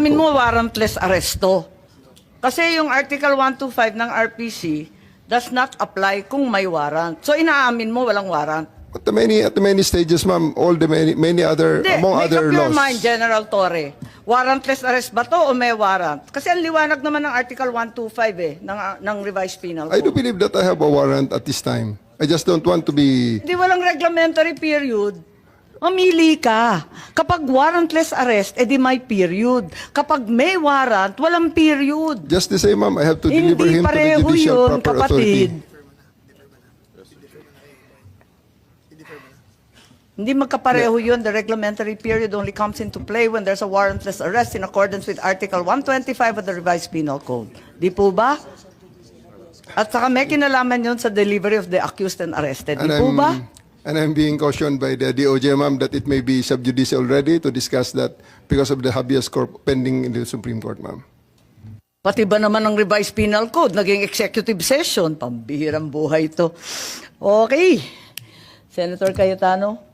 inaamin Code. mo warrantless arresto. Kasi yung Article 125 ng RPC does not apply kung may warrant. So inaamin mo walang warrant. At the many, at the many stages, ma'am, all the many, many other, Hindi, among make other up your laws. mind, General Torre. Warrantless arrest ba to o may warrant? Kasi ang liwanag naman ng Article 125 eh, ng, ng revised penal I do code. believe that I have a warrant at this time. I just don't want to be Hindi walang reglementary period. Mamili ka. Kapag warrantless arrest, edi may period. Kapag may warrant, walang period. just the same, ma'am. I have to deliver Hindi him to the pareho judicial yun, proper kapatid. authority. Hindi magkapareho yun. The reglementary period only comes into play when there's a warrantless arrest in accordance with Article 125 of the Revised Penal Code. Di po ba? At saka may kinalaman yun sa delivery of the accused and arrested. Di And po ba? And I'm being cautioned by the DOJ, ma'am, that it may be sub judice already to discuss that because of the habeas corpus pending in the Supreme Court, ma'am. Pati ba naman ng revised penal code, naging executive session, pambihirang buhay ito. Okay. Senator Cayetano?